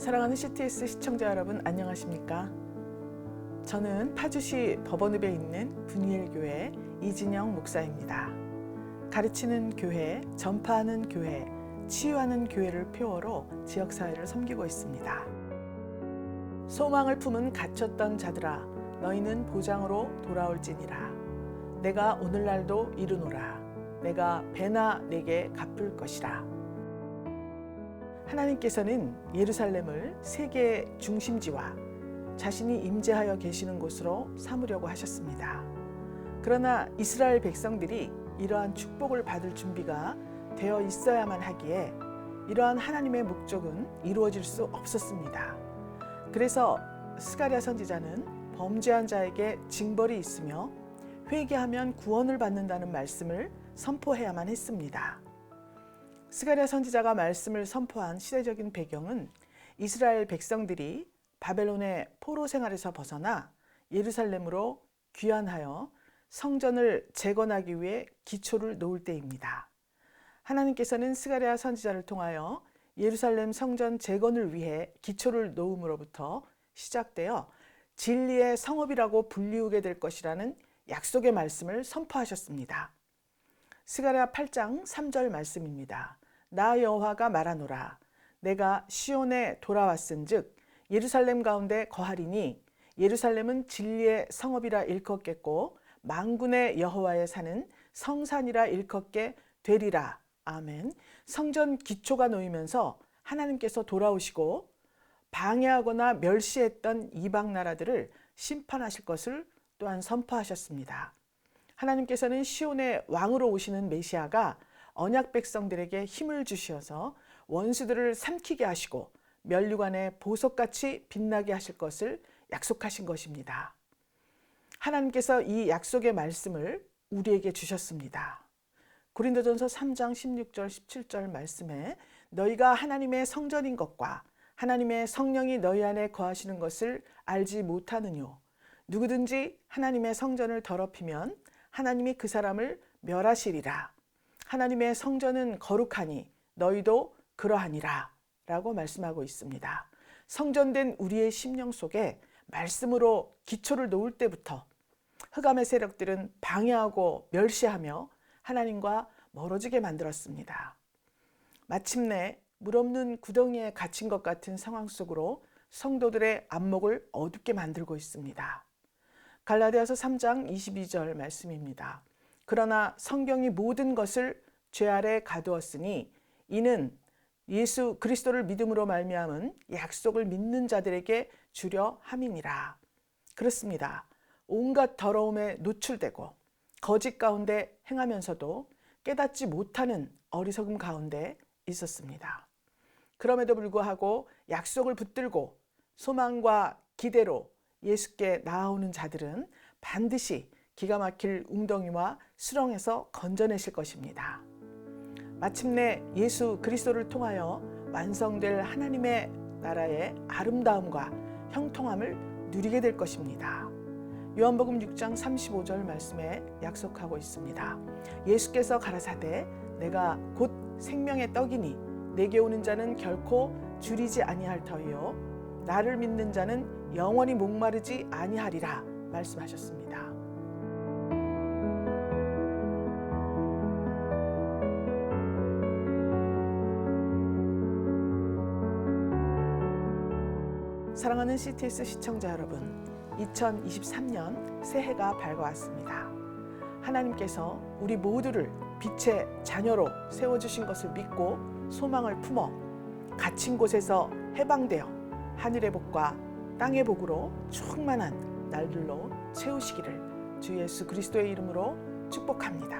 사랑하는 CTS 시청자 여러분 안녕하십니까? 저는 파주시 법원읍에 있는 분이엘 교회 이진영 목사입니다. 가르치는 교회, 전파하는 교회, 치유하는 교회를 표어로 지역 사회를 섬기고 있습니다. 소망을 품은 갇혔던 자들아 너희는 보장으로 돌아올지니라 내가 오늘날도 이르노라 내가 배나 내게 갚을 것이라 하나님께서는 예루살렘을 세계의 중심지와 자신이 임재하여 계시는 곳으로 삼으려고 하셨습니다. 그러나 이스라엘 백성들이 이러한 축복을 받을 준비가 되어 있어야만 하기에 이러한 하나님의 목적은 이루어질 수 없었습니다. 그래서 스가랴 선지자는 범죄한 자에게 징벌이 있으며 회개하면 구원을 받는다는 말씀을 선포해야만 했습니다. 스가랴 선지자가 말씀을 선포한 시대적인 배경은 이스라엘 백성들이 바벨론의 포로 생활에서 벗어나 예루살렘으로 귀환하여 성전을 재건하기 위해 기초를 놓을 때입니다. 하나님께서는 스가랴 선지자를 통하여 예루살렘 성전 재건을 위해 기초를 놓음으로부터 시작되어 진리의 성읍이라고 불리우게 될 것이라는 약속의 말씀을 선포하셨습니다. 스가랴 8장 3절 말씀입니다. 나 여호와가 말하노라 내가 시온에 돌아왔은즉 예루살렘 가운데 거하리니 예루살렘은 진리의 성읍이라 일컫겠고 망군의 여호와의 산은 성산이라 일컫게 되리라. 아멘. 성전 기초가 놓이면서 하나님께서 돌아오시고 방해하거나 멸시했던 이방 나라들을 심판하실 것을 또한 선포하셨습니다. 하나님께서는 시온의 왕으로 오시는 메시아가 언약 백성들에게 힘을 주시어서 원수들을 삼키게 하시고 멸류관의 보석같이 빛나게 하실 것을 약속하신 것입니다. 하나님께서 이 약속의 말씀을 우리에게 주셨습니다. 고린도전서 3장 16절 17절 말씀에 너희가 하나님의 성전인 것과 하나님의 성령이 너희 안에 거하시는 것을 알지 못하느뇨 누구든지 하나님의 성전을 더럽히면 하나님이 그 사람을 멸하시리라 하나님의 성전은 거룩하니 너희도 그러하니라 라고 말씀하고 있습니다. 성전된 우리의 심령 속에 말씀으로 기초를 놓을 때부터 흑암의 세력들은 방해하고 멸시하며 하나님과 멀어지게 만들었습니다. 마침내 물 없는 구덩이에 갇힌 것 같은 상황 속으로 성도들의 안목을 어둡게 만들고 있습니다. 갈라디아서 3장 22절 말씀입니다. 그러나 성경이 모든 것을 죄 아래 가두었으니 이는 예수 그리스도를 믿음으로 말미암은 약속을 믿는 자들에게 주려 함이니라. 그렇습니다. 온갖 더러움에 노출되고 거짓 가운데 행하면서도 깨닫지 못하는 어리석음 가운데 있었습니다. 그럼에도 불구하고 약속을 붙들고 소망과 기대로 예수께 나아오는 자들은 반드시 기가 막힐 웅덩이와 수렁에서 건져내실 것입니다. 마침내 예수 그리스도를 통하여 완성될 하나님의 나라의 아름다움과 형통함을 누리게 될 것입니다. 요한복음 6장 35절 말씀에 약속하고 있습니다. 예수께서 가라사대 내가 곧 생명의 떡이니 내게 오는 자는 결코 줄이지 아니할 터이요 나를 믿는 자는 영원히 목마르지 아니하리라 말씀하셨습니다. 사랑하는 CTS 시청자 여러분, 2023년 새해가 밝아왔습니다. 하나님께서 우리 모두를 빛의 자녀로 세워주신 것을 믿고 소망을 품어 갇힌 곳에서 해방되어 하늘의 복과 땅의 복으로 충만한 날들로 채우시기를 주 예수 그리스도의 이름으로 축복합니다.